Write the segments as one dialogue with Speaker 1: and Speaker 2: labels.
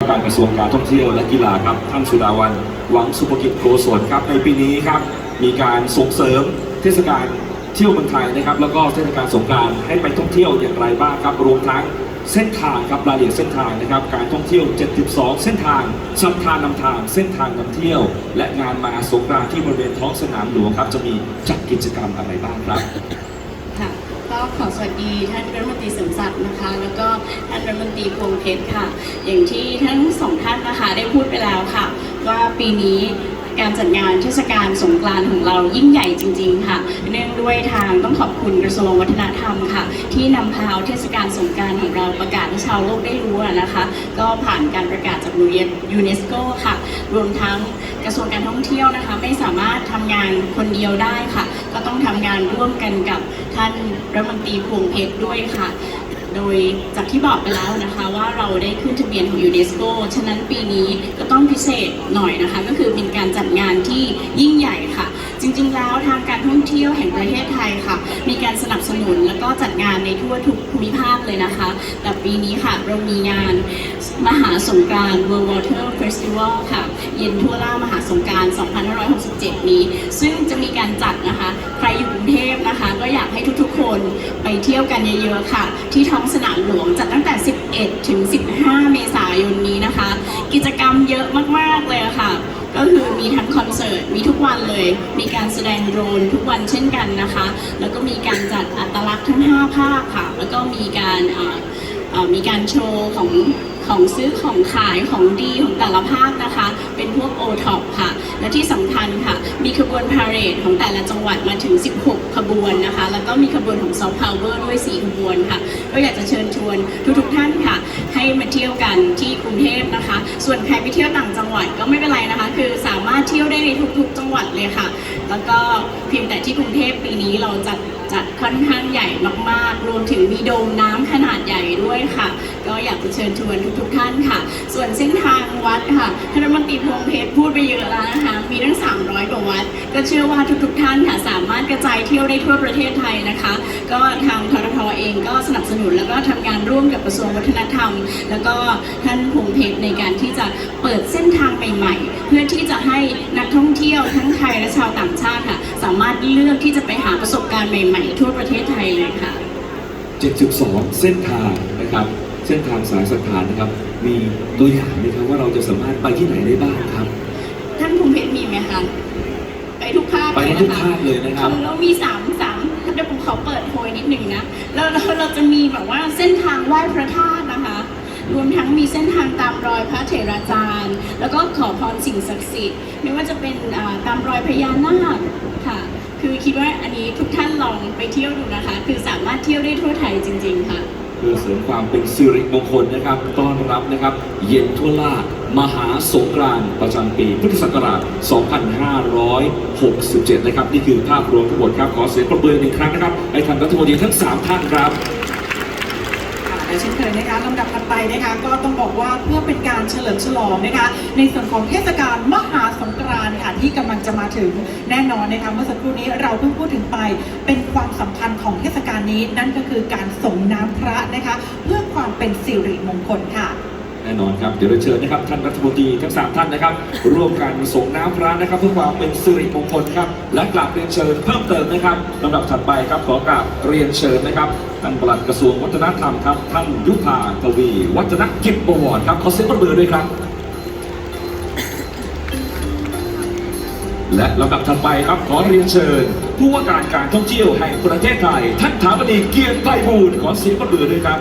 Speaker 1: การกระทรวงการท่องเที่ยวและกีฬาครับท่านสุดาวันหวังสุภกิจโกศลครับในปีนี้ครับมีการส่งเสริมเทศกาลเที่ยวเมืองไทยนะครับ แล้วก็เทศกาลสงกานต์ให้ไปท่องเที่ยวอย่างไรบ้างครับรวมทั้งเส้นทางครับรายละเอียดเส้นทางนะครับ การท่องเที่ยว 72 เส้นทางสัมทานนำทางเส้นทางนำเที่ยว และงานมาสงกรานที่บริเวณท้องสนามหลวงครับจะมีจัดกิจกรรมอะไรบ้างครับ
Speaker 2: ก็ขอสวัสดีท่านรัฐมนตรีสมศักดิ์นะคะ แล้วก็ท่านรัฐมนตรีพวงเพชรค่ะ อย่างที่ทั้งสองท่านนะคะได้พูดไปแล้วค่ะ ว่าปีนี้ การจัดงานเทศกาลสงกรานต์ของเรายิ่งใหญ่จริง ๆ ค่ะ เนื่องด้วยทางต้องขอบคุณกระทรวงวัฒนธรรมค่ะ ที่นำพาเทศกาลสงกรานต์ของเราประกาศให้ชาวโลกได้รู้นะคะ ก็ผ่านการประกาศจากยูเนสโกค่ะ รวมทั้งกระทรวงการท่องเที่ยวนะคะ ไม่สามารถทำงานคนเดียวได้ค่ะ ก็ต้องทำงานร่วมกันกับท่านรัฐมนตรีพวงเพชรด้วยค่ะ โดยจากที่บอกไปแล้วนะคะว่าเราได้ขึ้นทะเบียนของยูเนสโกฉะนั้นปีนี้ก็ต้องพิเศษหน่อยนะคะ ก็คือเป็นการจัดงานที่ยิ่งใหญ่ค่ะ จริงๆ แล้วทางการท่องเที่ยวแห่งประเทศไทยค่ะ มีการสนับสนุนแล้วก็จัดงานในทั่วทุกภูมิภาคเลยนะคะ แต่ปีนี้ค่ะเรามีงานมหาสงกรานต์ World Water Festival ค่ะ เย็นทั่วล่ามหาสงกานต์2567 นี้ ซึ่งจะมีการจัดนะคะ ใครอยู่กรุงเทพนะคะ ก็อยากให้ทุกๆ คนไปเที่ยวกันเยอะๆค่ะ ที่ท้องสนามหลวงจัดตั้งแต่ 11 ถึง 15 เมษายนนี้นะคะ กิจกรรมเยอะมากๆเลยค่ะก็คือมีทั้งคอนเสิร์ต มีทุกวันเลย มีการแสดงโดรนทุกวันเช่นกันนะคะ แล้วก็มีการจัดอัตลักษณ์ทั้ง 5 ภาคค่ะ แล้วก็มีการมีการโชว์ของของซื้อของขายของดีของแต่ละภาคนะคะ เป็น ท็อปค่ะ และที่สำคัญค่ะ มีขบวนพาเหรดของแต่ละจังหวัดมาถึง 16 ขบวนนะคะ แล้วก็มีขบวนของซอฟต์พาวเวอร์ด้วย 4 ขบวนค่ะ ก็อยากจะเชิญชวนทุกๆท่านค่ะ ให้มาเที่ยวกันที่กรุงเทพนะคะ ส่วนใครไปเที่ยวต่างจังหวัดก็ไม่เป็นไรนะคะ คือสามารถเที่ยวได้ในทุก ๆ จังหวัดเลยค่ะ แล้วก็เพียงแต่ที่กรุงเทพปีนี้เราจัดจัดค่อนข้างใหญ่มากๆ รวมถึงมีโดมน้ำขนาดใหญ่ด้วยค่ะ ก็อยากจะเชิญชวนทุกๆท่านค่ะ ส่วนเส้นทางวัดค่ะท่านรัฐมนตรีพงเพชรพูดไปเยอะแล้วนะคะ มีทั้ง 300 กว่าวัด ก็เชื่อว่าทุกๆท่านค่ะสามารถกระจายเที่ยวได้ทั่วประเทศไทยนะคะ ก็ทางทรทเองก็สนับสนุนแล้วก็ทำงานร่วมกับกระทรวงวัฒนธรรม แล้วก็ท่านพงเพชรในการที่จะเปิดเส้นทางใหม่ๆ เพื่อที่จะให้นักท่องเที่ยวทั้งไทยและชาวต่างชาติค่ะ สามารถเลือกที่จะไปหาประสบการณ์ใหม่ๆ ทั่วประเทศไทยเลยค่ะ
Speaker 1: 72 เส้นทางนะครับ เส้นทางสายสถานนะครับ มีตัวอย่างไหมครับว่าเราจะสามารถไปที่ไหนได้บ้างครับ
Speaker 2: ท่านพงเพชรมีไหมคะ ไปทุกภาค
Speaker 1: ไปได้ทุกภาคเลยนะครับ
Speaker 2: เรามีสามสามเดี๋ยวผมขอเปิดโพยนิดหนึ่งนะแล้วเราเราจะมีแบบว่าเส้นทางไหว้พระธาตุนะคะ รวมทั้งมีเส้นทางตามรอยพระเถราจารย์ แล้วก็ขอพรสิ่งศักดิ์สิทธิ์ ไม่ว่าจะเป็นอ่าตามรอยพญานาคค่ะ คือคิดว่าอันนี้ทุกท่านลองไปเที่ยวดูนะคะ คือสามารถเที่ยวได้ทั่วไทยจริง ๆ ค่ะ
Speaker 1: เพื่อเสริมความเป็นสิริมงคลนะครับ ต้อนรับนะครับ เย็นทั่วล่ามหาสงกรานต์ประจำปีพุทธศักราช 2567 นะครับ นี่คือภาพรวมทั้งหมดครับ ขอเสียงปรบมือหนึ่งครั้งนะครับให้ท่านรัฐมนตรีทั้ง 3 ท่านครับ
Speaker 3: เช่นเคยนะคะลำดับถัดไปนะคะก็ต้องบอกว่าเพื่อเป็นการเฉลิมฉลองนะคะ ในส่วนของเทศกาลมหาสงกรานต์ค่ะที่กำลังจะมาถึงแน่นอนนะคะเมื่อสักครู่นี้เราเพิ่งพูดถึงไปเป็นความสำคัญของเทศกาลนี้นั่นก็คือการส่งน้ำพระนะคะ เพื่อความเป็นสิริมงคลค่ะ
Speaker 1: น่นอนครับ เดี๋ยวเราเชิญนะครับท่านรัฐมนตรีทั้ง3ท่านนะครับ ร่วมกันส่งน้ำพระนะครับ เพื่อความเป็นสิริมงคลครับและกราบเรียนเชิญเพิ่มเติมนะครับลำดับถัดไปครับขอกราบเรียนเชิญนะครับท่านปลัดกระทรวงวัฒนธรรมครับท่านยุพาทวี วัฒนกิจบวรครับขอเสียงปรบมือด้วยครับ และลำดับถัดไปครับขอเรียนเชิญ ผู้ว่าการการท่องเที่ยวแห่งประเทศไทย ท่านถาปนีเกียรติไพบูลย์ขอเสียงปรบมือด้วยครับ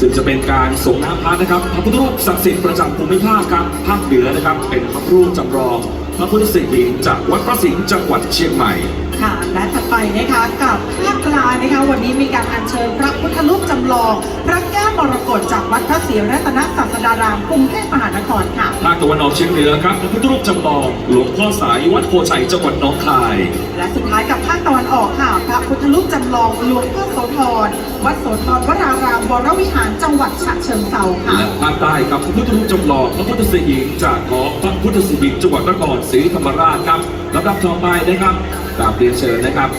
Speaker 1: ซึ่งจะเป็นการส่งน้ำพระนะครับพระพุทธรูปศักดิ์สิทธิ์ประจำภูมิภาคครับภาคเหนือนะครับ เป็นพระพุทธรูปจำลอง พระพุทธสิหิงจากวัดพระสิงห์จังหวัดเชียงใหม่
Speaker 3: ค่ะและ ถัดไปนะคะกับภาคกลางนะคะวันนี้มีการอัญเชิญพระพุทธรูปจำลอง พระแก้วมรกตจากวัดพระศรีรัตนศาสดารามกรุงเทพมหานครค่ะ
Speaker 1: ภาคตะวันออกเฉียงเหนือครับพระพุทธรูปจำลองหลวงพ่อสายวัดโพชัยจังหวัดหนองคาย
Speaker 3: และสุดท้ายกับภาคตะวันออกค่ะ พระพุทธรูปจำลองหลวงพ่อโสธรวัดโสธรวรารามวรวิหารจังหวัดฉะเชิงเทราค่ะ
Speaker 1: และภาคใต้ครับพระพุทธรูปจำลองพระพุทธสิหิงจากหอพระพุทธสิหิงจังหวัดนครศรีธรรมราชครับลำดับต่อไปนะครับ กราบเรียนเชิญนะครับ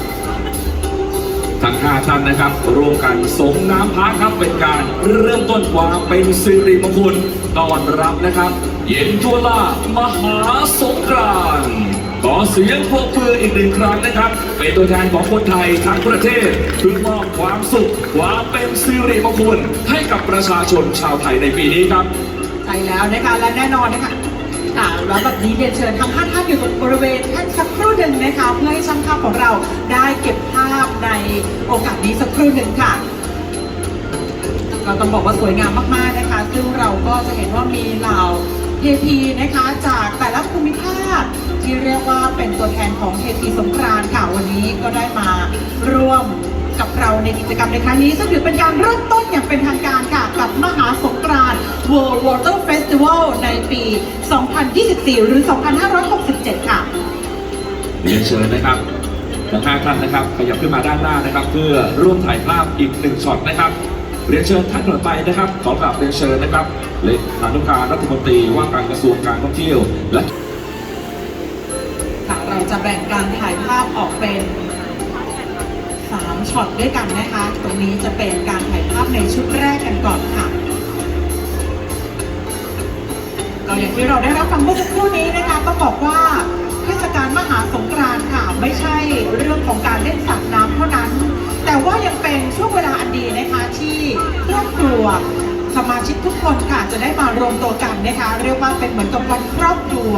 Speaker 1: ท่านทั้ง5ท่านนะครับร่วมกันสงน้ำพระครับเป็นการเริ่มต้นความเป็นสิริมงคลต้อนรับนะครับ เย็นทั่วล่ามหาสงกรานต์ขอเสียงปรบมืออีกหนึ่งครั้งนะครับ เป็นตัวแทนของคนไทยทั้งประเทศเพื่อมอบความสุขความเป็นสิริมงคลให้กับประชาชนชาวไทยในปีนี้ครับ
Speaker 3: ใช่แล้วนะคะและแน่นอนนะคะ แล้วแบบนี้เรียนเชิญทั้งห้าท่านอยู่ตรงบริเวณท่านสักครู่หนึ่งนะคะเพื่อให้ช่างภาพของเราได้เก็บภาพในโอกาสนี้สักครู่หนึ่งค่ะเราต้องบอกว่าสวยงามมากๆนะคะ ซึ่งเราก็จะเห็นว่ามีเหล่าเทพีนะคะจากแต่ละภูมิภาคที่เรียกว่าเป็นตัวแทนของเทพีสงกรานค่ะวันนี้ก็ได้มาร่วม ในกิจกรรมในครั้งนี้ซึ่งถือเป็นการเริ่มต้นอย่างเป็นทางการค่ะกับมหาสงกรานต์ World Water Festival ในปี 2024 หรือ 2567 ค่ะ
Speaker 1: เรียนเชิญนะครับทั้งห้าท่านนะครับ ขยับขึ้นมาด้านหน้านะครับ เพื่อร่วมถ่ายภาพอีกหนึ่งช็อตนะครับ เรียนเชิญท่านต่อไปนะครับขอกราบเรียนเชิญนะครับเลขานุการรัฐมนตรีว่าการกระทรวงการท่องเที่ยวและ
Speaker 3: ค่ะเราจะแบ่งการถ่ายภาพออกเป็น 3ช็อตด้วยกันนะคะ ตรงนี้จะเป็นการถ่ายภาพในชุดแรกกันก่อนค่ะก็อย่างที่เราได้รับฟังเมื่อสักครู่นี้นะคะต้องบอกว่าเทศกาลมหาสงกรานต์ค่ะ ไม่ใช่เรื่องของการเล่นสาดน้ำเท่านั้น แต่ว่ายังเป็นช่วงเวลาอันดีนะคะที่ครอบครัวสมาชิกทุกคนค่ะจะได้มารวมตัวกันนะคะ เรียกว่าเป็นเหมือนกับวันครอบครัว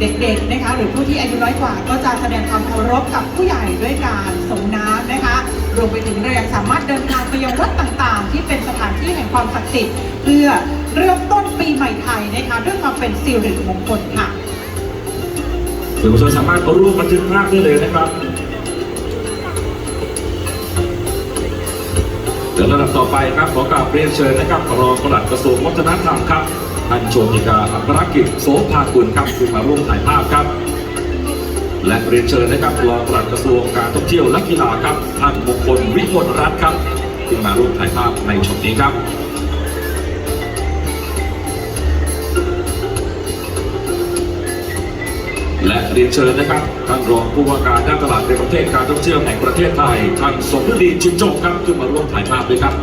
Speaker 3: เด็กๆนะคะหรือผู้ที่อายุน้อยกว่า ก็จะแสดงความเคารพกับผู้ใหญ่ด้วยการส่งน้ำนะคะรวมไปถึงเรายังสามารถเดินทางไปยังวัดต่างๆ ที่เป็นสถานที่แห่งความศักดิ์สิทธิ์เพื่อเริ่มต้นปีใหม่ไทยนะคะด้วยความเป็นสิริมงคลค่ะ
Speaker 1: สื่อมวลชนสามารถร่วมบันทึกภาพได้เลยนะครับเดี๋ยวระดับต่อไปครับขอกราบเรียนเชิญนะครับรองปลัดกระทรวงวัฒนธรรมครับ ท่านโชติกาอัครกิจโสภากุลครับขึ้นมาร่วมถ่ายภาพครับ และเรียนเชิญนะครับรองปลัดกระทรวงการท่องเที่ยวและกีฬาครับท่านมงคลวิมลรัตน์ครับขึ้นมาร่วมถ่ายภาพในช็อตนี้ครับและเรียนเชิญนะครับท่านรองผู้ว่าการด้านตลาดในประเทศการท่องเที่ยวแห่งประเทศไทยท่านสมฤดีชินจงครับขึ้นมาร่วมถ่ายภาพด้วยครับ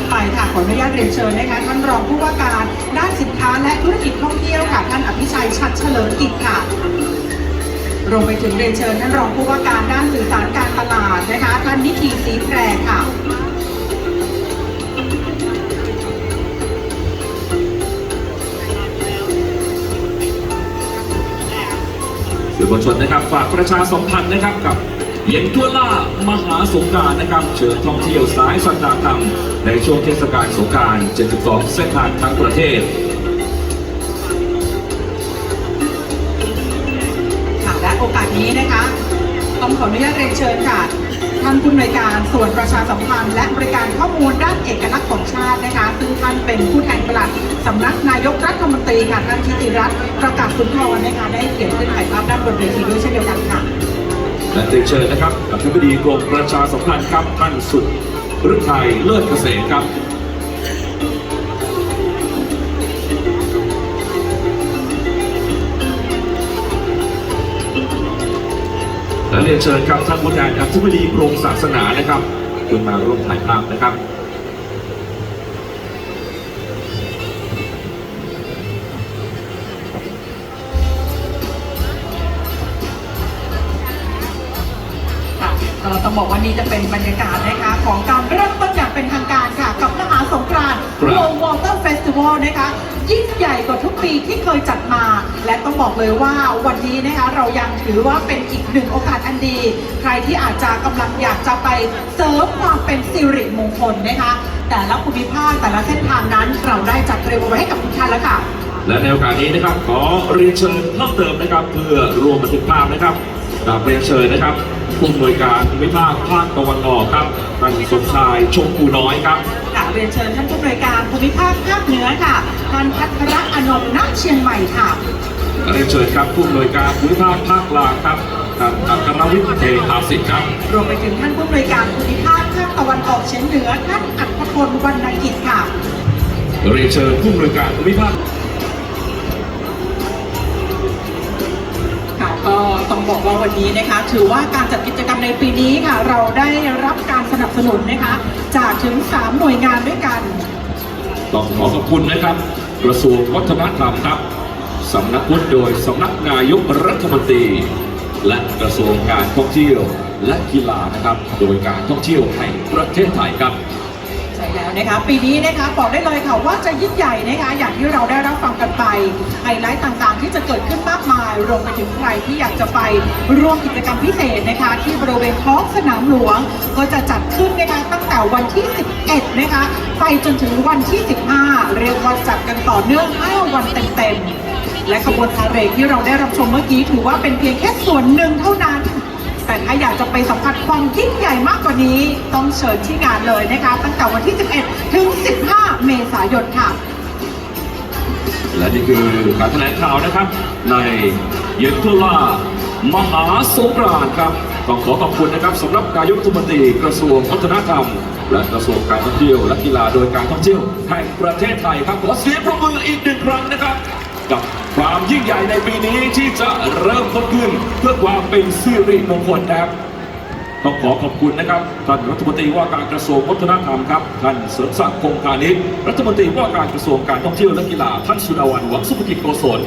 Speaker 3: ถัดไปค่ะขออนุญาตเรียนเชิญนะคะท่านรองผู้ว่าการด้านสินค้าและธุรกิจท่องเที่ยวค่ะท่านอภิชัยชัดเฉลิมกิจค่ะรวมไปถึงเรียนเชิญท่านรองผู้ว่าการด้านสื่อสารการตลาดนะคะท่านนิติศรีแพรค่ะ
Speaker 1: สื่อมวลชนนะครับฝากประชาสัมพันธ์นะครับกับ เย็นทั่วล่ามหาสงการนะครับ เชิญท่องเที่ยวสายสัญจรธรรม ในช่วงเทศกาลสงกราร 72 เส้นทางทั้งประเทศ
Speaker 3: ค่ะและโอกาสนี้นะคะ ต้องขออนุญาตเรียนเชิญค่ะท่านผู้อำนวยการส่วนประชาสัมพันธ์และบริการข้อมูลด้านเอกลักษณ์ของชาตินะคะ ซึ่งท่านเป็นผู้แทนปลัดสำนักนายกรัฐมนตรีค่ะท่านทิติรัตน์ประกาศสุนทรนะคะได้เขียนขึ้นถ่ายภาพด้านบนเวทีด้วยเช่นเดียวกันค่ะ
Speaker 1: และเรียนเชิญนะครับอธิบดีกรมประชาสัมพันธ์ครับท่านสุดฤทัยเลิศเกษมครับและเรียนเชิญครับท่านผู้แทนอธิบดีกรมศาสนานะครับขึ้นมาร่วมถ่ายภาพนะครับ
Speaker 3: ต้องบอกว่านี่จะเป็นบรรยากาศนะคะของการเริ่มต้นอย่างเป็นทางการค่ะ กับมหาสงกรานต์
Speaker 1: ครับ
Speaker 3: World Water Festival นะคะ ยิ่งใหญ่กว่าทุกปีที่เคยจัดมา และต้องบอกเลยว่าวันนี้นะคะเรายังถือว่าเป็นอีกหนึ่งโอกาสอันดี ใครที่อาจจะกำลังอยากจะไปเสริมความเป็นสิริมงคลนะคะ แต่ละภูมิภาคแต่ละเส้นทางนั้นเราได้จัดเตรียมเอาไว้ให้กับทุกท่านแล้วค่ะ
Speaker 1: และในโอกาสนี้นะครับขอเรียนเชิญเพิ่มเติมนะครับ เพื่อรวมบันทึกภาพนะครับกราบเรียนเชิญนะครับ ผู้อำนวยการภูมิภาคภาคตะวันออกครับท่านสมชายชมพูน้อยครับ
Speaker 3: ค่ะเรียนเชิญท่านผู้บริการภูมิภาคภาคเหนือค่ะท่านพัทรอานนท์ณเชียงใหม่ค่ะ
Speaker 1: เรียนเชิญครับผู้อำนวยการภูมิภาคภาคกลางครับท่านอัครวิทย์เทพาสิทธิ์ครับ
Speaker 3: รวมไปถึงท่านผู้บริการภูมิภาคภาคตะวันออกเฉียงเหนือท่านอัครพลวรรณกิจค่ะ
Speaker 1: เรียนเชิญผู้อำนวยการภูมิภาค
Speaker 3: ก็ต้องบอกว่าวันนี้นะคะ ถือว่าการจัดกิจกรรมในปีนี้ค่ะ เราได้รับการสนับสนุนนะคะ จากถึง 3 หน่วยงานด้วยกัน
Speaker 1: ต้องขอขอบคุณนะครับ กระทรวงวัฒนธรรมครับสำนักพุทธโดยสำนักนายกรัฐมนตรี และกระทรวงการท่องเที่ยวและกีฬานะครับ โดยการท่องเที่ยวแห่งประเทศไทยครับ
Speaker 3: นะคะปีนี้นะคะบอกได้เลยค่ะว่าจะยิ่งใหญ่นะคะอย่างที่เราได้รับฟังกันไปไฮไลท์ต่างๆ ที่จะเกิดขึ้นมากมายรวมไปถึงใครที่อยากจะไปร่วมกิจกรรมพิเศษนะคะ ที่บริเวณท้องสนามหลวง ก็จะจัดขึ้นนะคะตั้งแต่วันที่ 11 นะคะ ไปจนถึงวันที่ 15 เรียกว่าจัดกันต่อเนื่อง 5 วันเต็มๆและขบวนพาเหรดที่เราได้รับชมเมื่อกี้ถือว่าเป็นเพียงแค่ส่วนหนึ่งเท่านั้น แต่ถ้าอยากจะไปสัมผัสความยิ่งใหญ่มากกว่านี้ ต้องเชิญที่งานเลยนะคะตั้งแต่วันที่ 11 ถึง 15 เมษายนค่ะ
Speaker 1: และนี่คือการแถลงข่าวนะครับ ในเยนทุลามหาสงกรานต์ครับต้องขอขอบคุณนะครับสำหรับนายกรัฐมนตรีกระทรวงวัฒนธรรม และกระทรวงการท่องเที่ยวและกีฬาโดยการท่องเที่ยวแห่งประเทศไทยครับขอเสียงปรบมืออีกหนึ่งครั้งนะครับ กับความยิ่งใหญ่ในปีนี้ที่จะเริ่มต้นขึ้นเพื่อความเป็นสิริมงคลนะครับต้องขอขอบคุณนะครับท่านรัฐมนตรีว่าการกระทรวงวัฒนธรรมครับท่านเสริมศักดิ์คงคานิชรัฐมนตรีว่าการกระทรวงการท่องเที่ยวและกีฬาท่านสุดาวันหวังสุภกิจโกศล